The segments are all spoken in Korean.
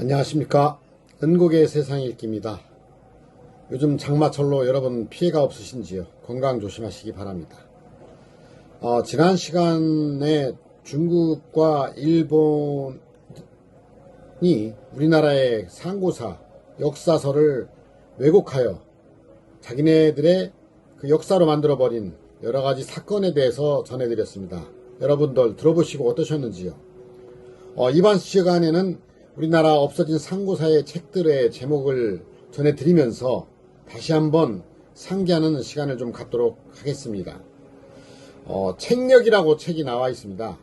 안녕하십니까? 은곡의 세상 읽기입니다. 요즘 장마철로 여러분 피해가 없으신지요? 건강 조심하시기 바랍니다. 어, 지난 시간에 중국과 일본이 우리나라의 상고사 역사서를 왜곡하여 자기네들의 그 역사로 만들어버린 여러가지 사건에 대해서 전해드렸습니다. 여러분들 들어보시고 어떠셨는지요? 어, 이번 시간에는 우리나라 없어진 상고사의 책들의 제목을 전해드리면서 다시 한번 상기하는 시간을 좀 갖도록 하겠습니다. 어, 책력이라고 책이 나와 있습니다.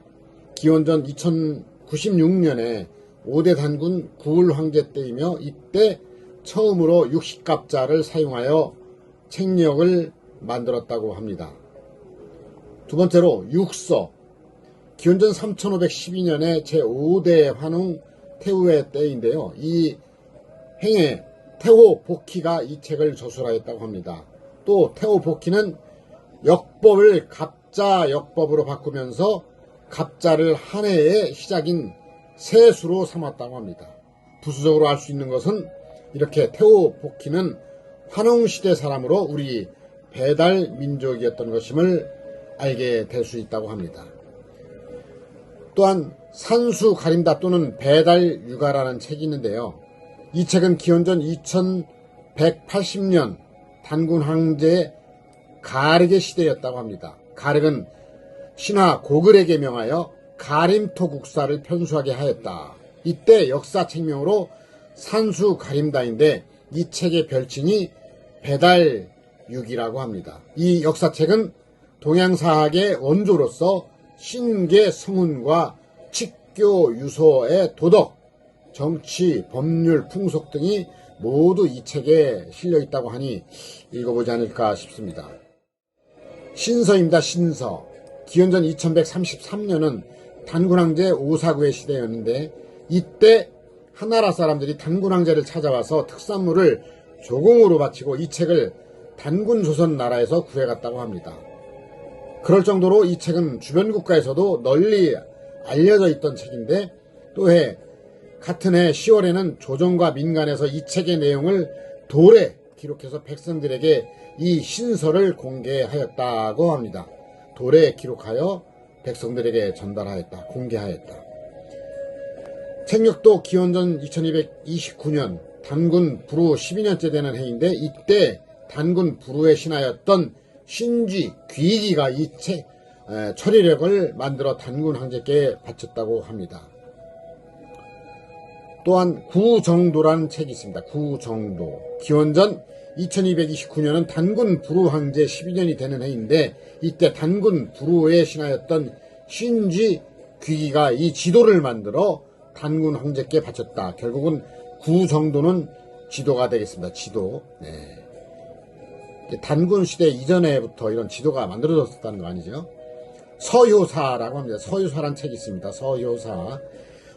기원전 2096년에 5대 단군 구울 황제 때이며 이때 처음으로 60갑자를 사용하여 책력을 만들었다고 합니다. 두 번째로 육서 기원전 3512년에 제5대 환웅 태후의 때인데요. 이 행에 태호 복희가 이 책을 저술하였다고 합니다. 또 태호 복희는 역법을 갑자 역법으로 바꾸면서 갑자를 한 해의 시작인 세수로 삼았다고 합니다. 부수적으로 알 수 있는 것은 이렇게 태호 복희는 환웅시대 사람으로 우리 배달 민족이었던 것임을 알게 될 수 있다고 합니다. 또한 산수 가림다 또는 배달 육아라는 책이 있는데요. 이 책은 기원전 2180년 단군 황제의 가륵의 시대였다고 합니다. 가륵은 신하 고글에게 명하여 가림토 국사를 편수하게 하였다. 이때 역사 책명으로 산수 가림다인데 이 책의 별칭이 배달육이라고 합니다. 이 역사책은 동양사학의 원조로서 신계 성훈과 칙교 유소의 도덕, 정치, 법률, 풍속 등이 모두 이 책에 실려 있다고 하니 읽어보지 않을까 싶습니다. 신서입니다. 신서. 기원전 2133년은 단군황제 오사구의 시대였는데 이때 하나라 사람들이 단군황제를 찾아와서 특산물을 조공으로 바치고 이 책을 단군 조선 나라에서 구해갔다고 합니다. 그럴 정도로 이 책은 주변 국가에서도 널리 알려져 있던 책인데 또해 같은 해 10월에는 조정과 민간에서 이 책의 내용을 돌에 기록해서 백성들에게 이 신서를 공개하였다고 합니다. 돌에 기록하여 백성들에게 전달하였다, 공개하였다. 책력도 기원전 2229년 단군 부루 12년째 되는 해인데 이때 단군 부루의 신하였던 신쥐 귀기가 이 책 처리력을 만들어 단군 황제께 바쳤다고 합니다. 또한 구정도라는 책이 있습니다. 구정도. 기원전 2229년은 단군 부루 황제 12년이 되는 해인데 이때 단군 부루의 신하였던 신쥐 귀기가 이 지도를 만들어 단군 황제께 바쳤다. 결국은 구정도는 지도가 되겠습니다. 지도. 네. 단군 시대 이전에부터 이런 지도가 만들어졌다는 거 아니죠? 서효사라고 합니다. 서효사란 책이 있습니다. 서효사.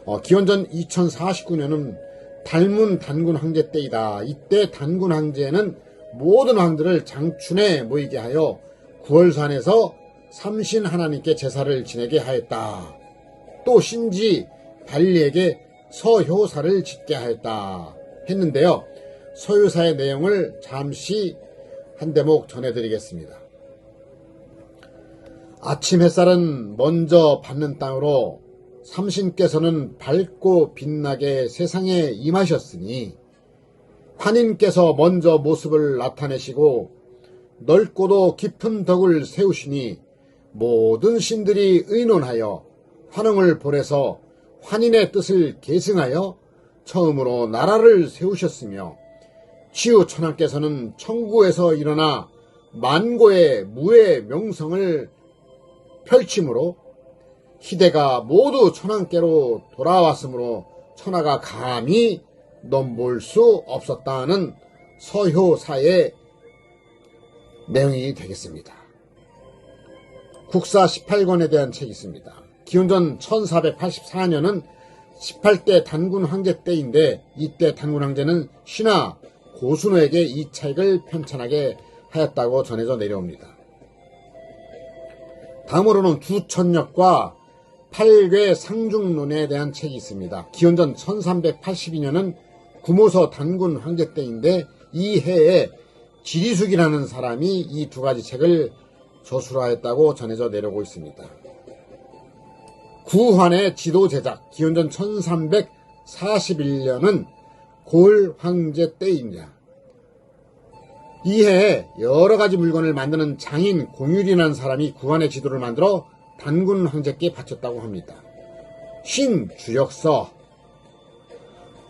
어, 기원전 2049년은 닮은 단군 황제 때이다. 이때 단군 황제는 모든 왕들을 장춘에 모이게 하여 구월산에서 삼신 하나님께 제사를 지내게 하였다. 또 신지 발리에게 서효사를 짓게 하였다. 했는데요. 서효사의 내용을 잠시 한 대목 전해드리겠습니다. 아침 햇살은 먼저 받는 땅으로 삼신께서는 밝고 빛나게 세상에 임하셨으니 환인께서 먼저 모습을 나타내시고 넓고도 깊은 덕을 세우시니 모든 신들이 의논하여 환웅을 보내서 환인의 뜻을 계승하여 처음으로 나라를 세우셨으며 치유 천왕께서는 천구에서 일어나 만고의 무의 명성을 펼침으로 희대가 모두 천왕께로 돌아왔으므로 천하가 감히 넘볼 수 없었다는 서효사의 내용이 되겠습니다. 국사 18권에 대한 책이 있습니다. 기원전 1484년은 18대 단군 황제 때인데 이때 단군 황제는 신하 고순호에게 이 책을 편찬하게 하였다고 전해져 내려옵니다. 다음으로는 두천역과 팔괴 상중론에 대한 책이 있습니다. 기원전 1382년은 구모서 단군 황제 때인데 이 해에 지리숙이라는 사람이 이 두 가지 책을 저술하였다고 전해져 내려오고 있습니다. 구환의 지도 제작 기원전 1341년은 골 황제 때입니다. 이해에 여러 가지 물건을 만드는 장인 공율이라는 사람이 구환의 지도를 만들어 단군 황제께 바쳤다고 합니다. 신 주력서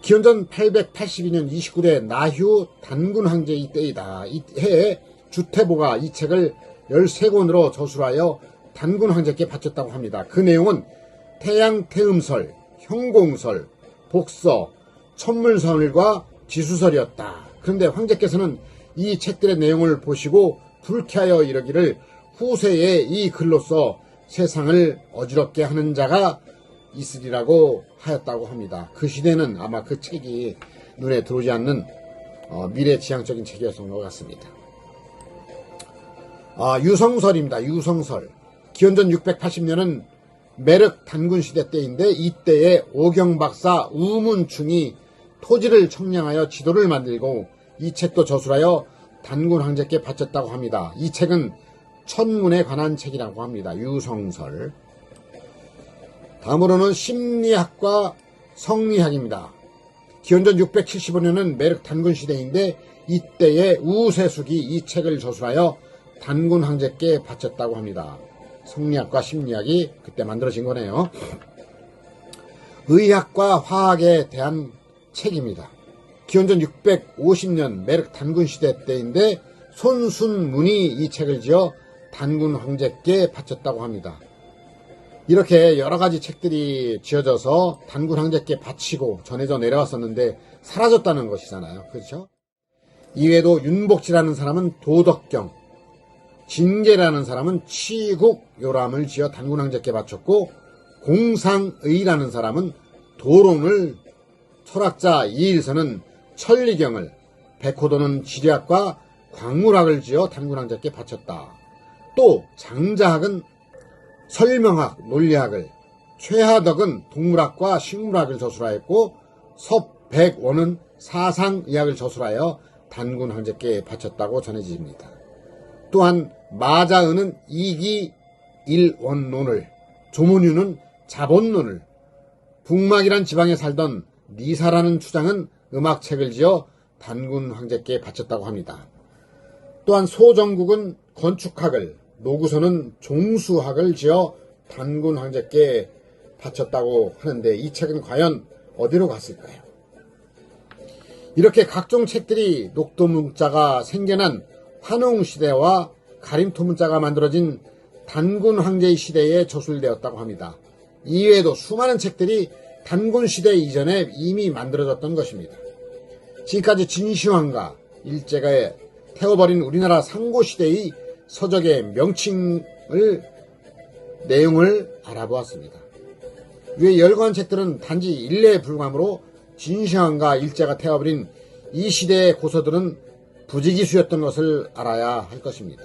기원전 882년 29대 나휴 단군 황제 이때이다. 이 해에 주태보가 이 책을 13권으로 저술하여 단군 황제께 바쳤다고 합니다. 그 내용은 태양 태음설, 형공설, 복서, 천물설과 지수설이었다. 그런데 황제께서는 이 책들의 내용을 보시고 불쾌하여 이러기를 후세에 이 글로써 세상을 어지럽게 하는 자가 있으리라고 하였다고 합니다. 그 시대는 아마 그 책이 눈에 들어오지 않는 어, 미래지향적인 책이었던 것 같습니다. 아, 유성설입니다. 유성설. 기원전 680년은 메륵 단군 시대 때인데 이때에 오경 박사 우문충이 토지를 청량하여 지도를 만들고 이 책도 저술하여 단군 황제께 바쳤다고 합니다. 이 책은 천문에 관한 책이라고 합니다. 유성설. 다음으로는 심리학과 성리학입니다. 기원전 675년은 메륵 단군 시대인데 이때에 우세숙이 이 책을 저술하여 단군 황제께 바쳤다고 합니다. 성리학과 심리학이 그때 만들어진 거네요. 의학과 화학에 대한 책입니다. 기원전 650년 메륵 단군 시대 때인데 손순문이 이 책을 지어 단군 황제께 바쳤다고 합니다. 이렇게 여러 가지 책들이 지어져서 단군 황제께 바치고 전해져 내려왔었는데 사라졌다는 것이잖아요. 그렇죠? 이외에도 윤복지라는 사람은 도덕경, 진계라는 사람은 치국 요람을 지어 단군 황제께 바쳤고 공상의라는 사람은 도론을 철학자 이일선은 천리경을 백호도는 지리학과 광물학을 지어 단군 황제께 바쳤다. 또 장자학은 설명학, 논리학을 최하덕은 동물학과 식물학을 저술하였고 섭백원은 사상의학을 저술하여 단군 황제께 바쳤다고 전해집니다. 또한 마자은은 이기 일원론을 조문유는 자본론을 북막이란 지방에 살던 리사라는 추장은 음악책을 지어 단군 황제께 바쳤다고 합니다. 또한 소정국은 건축학을 노구서는 종수학을 지어 단군 황제께 바쳤다고 하는데 이 책은 과연 어디로 갔을까요? 이렇게 각종 책들이 녹도 문자가 생겨난 환웅 시대와 가림토 문자가 만들어진 단군 황제의 시대에 저술되었다고 합니다. 이외에도 수많은 책들이 단군 시대 이전에 이미 만들어졌던 것입니다. 지금까지 진시황과 일제가 태워버린 우리나라 상고시대의 서적의 명칭을 내용을 알아보았습니다. 위에 열거한 책들은 단지 일례에 불과하므로 진시황과 일제가 태워버린 이 시대의 고서들은 부지기수였던 것을 알아야 할 것입니다.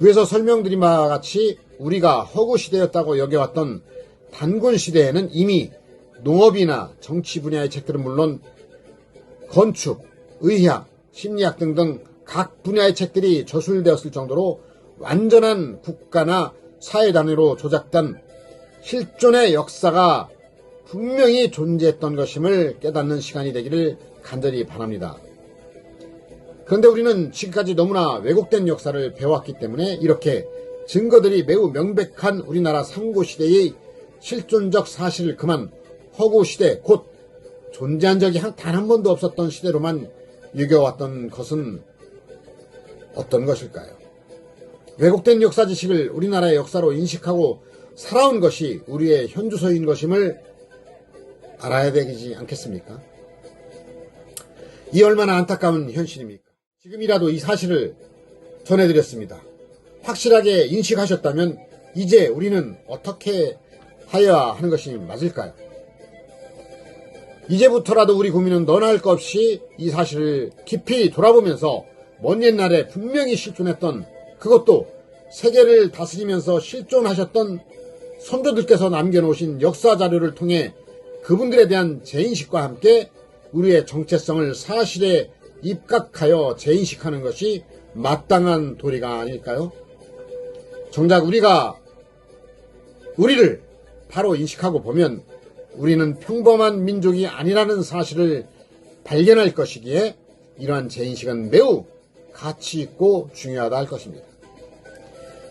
위에서 설명드린 바와 같이 우리가 허구 시대였다고 여겨왔던 단군 시대에는 이미 농업이나 정치 분야의 책들은 물론 건축, 의학, 심리학 등등 각 분야의 책들이 저술되었을 정도로 완전한 국가나 사회 단위로 조작된 실존의 역사가 분명히 존재했던 것임을 깨닫는 시간이 되기를 간절히 바랍니다. 그런데 우리는 지금까지 너무나 왜곡된 역사를 배웠기 때문에 이렇게 증거들이 매우 명백한 우리나라 상고시대의 실존적 사실을 그만 허구시대 곧 존재한 적이 단 한 번도 없었던 시대로만 여겨왔던 것은 어떤 것일까요? 왜곡된 역사 지식을 우리나라의 역사로 인식하고 살아온 것이 우리의 현주소인 것임을 알아야 되지 않겠습니까? 이 얼마나 안타까운 현실입니까? 지금이라도 이 사실을 전해드렸습니다. 확실하게 인식하셨다면 이제 우리는 어떻게 하여야 하는 것이 맞을까요? 이제부터라도 우리 국민은 너나 할것 없이 이 사실을 깊이 돌아보면서 먼 옛날에 분명히 실존했던 그것도 세계를 다스리면서 실존하셨던 선조들께서 남겨놓으신 역사 자료를 통해 그분들에 대한 재인식과 함께 우리의 정체성을 사실에 입각하여 재인식하는 것이 마땅한 도리가 아닐까요? 정작 우리가 우리를 바로 인식하고 보면 우리는 평범한 민족이 아니라는 사실을 발견할 것이기에 이러한 재인식은 매우 가치 있고 중요하다 할 것입니다.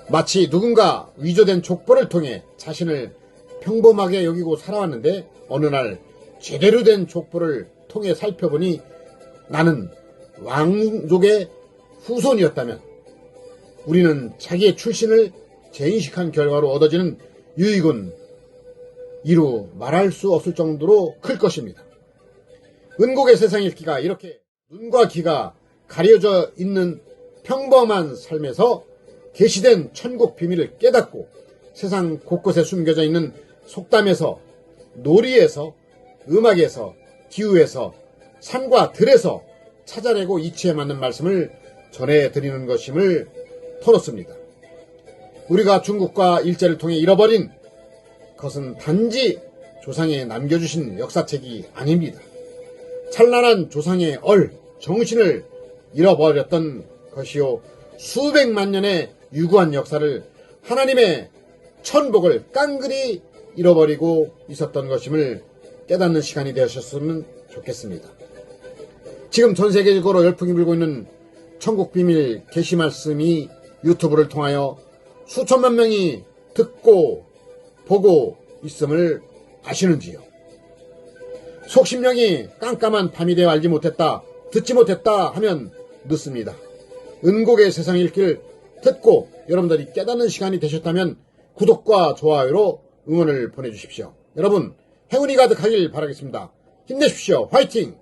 마치 누군가 위조된 족보를 통해 자신을 평범하게 여기고 살아왔는데 어느 날 제대로 된 족보를 통해 살펴보니 나는 왕족의 후손이었다면 우리는 자기의 출신을 재인식한 결과로 얻어지는 유익은 이루 말할 수 없을 정도로 클 것입니다. 은곡의 세상 읽기가 이렇게 눈과 귀가 가려져 있는 평범한 삶에서 계시된 천국 비밀을 깨닫고 세상 곳곳에 숨겨져 있는 속담에서 놀이에서 음악에서 기후에서 산과 들에서 찾아내고 이치에 맞는 말씀을 전해드리는 것임을 터놓습니다. 우리가 중국과 일제를 통해 잃어버린 것은 단지 조상에 남겨주신 역사책이 아닙니다. 찬란한 조상의 얼, 정신을 잃어버렸던 것이요. 수백만 년의 유구한 역사를 하나님의 천복을 깡그리 잃어버리고 있었던 것임을 깨닫는 시간이 되셨으면 좋겠습니다. 지금 전 세계적으로 열풍이 불고 있는 천국 비밀 게시 말씀이 유튜브를 통하여 수천만 명이 듣고 보고 있음을 아시는지요? 속심령이 깜깜한 밤이 되어 알지 못했다, 듣지 못했다 하면 늦습니다. 은곡의 세상 읽기를 듣고 여러분들이 깨닫는 시간이 되셨다면 구독과 좋아요로 응원을 보내주십시오. 여러분 행운이 가득하길 바라겠습니다. 힘내십시오. 화이팅!